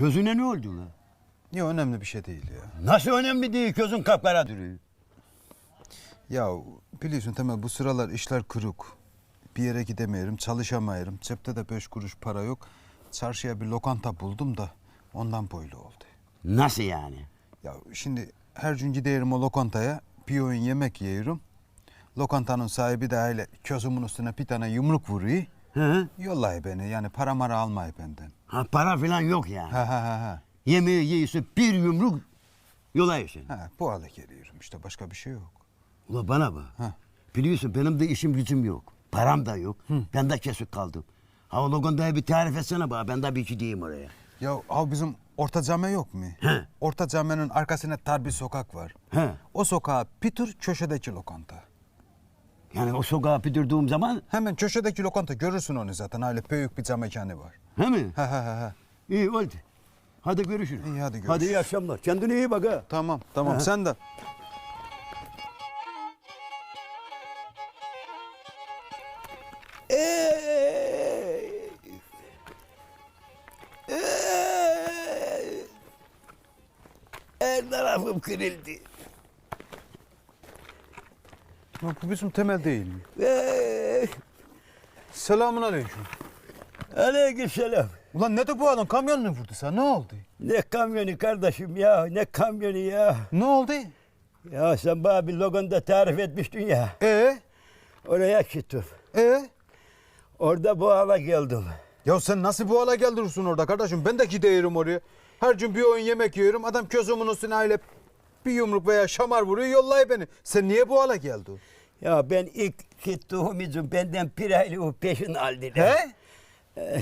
Közüne ne oldu la? Yok önemli bir şey değil ya. Nasıl önemli değil közün kapkara duruyor. Ya biliyorsun Temel bu sıralar işler kırık. Bir yere gidemiyorum, çalışamıyorum. Cepte de beş kuruş para yok. Çarşıya bir lokanta buldum da ondan böyle oldu. Nasıl yani? Ya şimdi her gün giderim o lokantaya. Bir öğün yemek yiyorum. Lokantanın sahibi de öyle közümün üstüne bir tane yumruk vuruyor. Hı? Yollay beni yani para mara almay benden. Ha para falan yok yani. Ha ha ha ha. Yemeği yiyorsun bir yumruk yola yiyorsun. Ha bu hale geliyorum işte başka bir şey yok. Ula bana bak. Ha. Biliyorsun benim de işim gücüm yok. Param da yok. Ben de kesik kaldım. Ha o lokantayı bir tarif etsene bana. Ben de bir iki diyeyim oraya. Ya abi bizim orta cami yok mu? He. Orta caminin arkasına tar bir sokak var. He. O sokağa Pitur köşedeki lokanta. Yani o sokağa püdürdüğüm zaman Hemen köşedeki lokanta görürsün onu zaten. Öyle büyük bir cam mekanı var. he mi? Ha ha ha. ha. İyi oldu. Hadi görüşürüz. İyi, hadi Hadi görüşürüz. iyi akşamlar. Kendine iyi bak ha. Tamam tamam Aha. sen de. Her tarafım kırıldı. Lan bu bizim temel değil mi? Ey! Selamun aleyküm. Aleykümselam. Ulan ne de bu adam kamyon mu vurdu sana? Ne oldu? Ne kamyonu kardeşim ya, ne kamyonu ya. Ne oldu? Ya sen bana bir logonda tarif etmiştin ya. E Oraya gittim. e Orada bu hala geldim. Ya sen nasıl bu hale geldirirsin orada kardeşim? Ben de gidiyorum oraya. Her gün bir öğün yemek yiyorum. Adam közümün üstüne öyle bir yumruk veya şamar vuruyor yollay beni. Sen niye bu hale geldin? Ya ben ilk gittiğim için benden bir aylık peşin aldılar. He? Eh,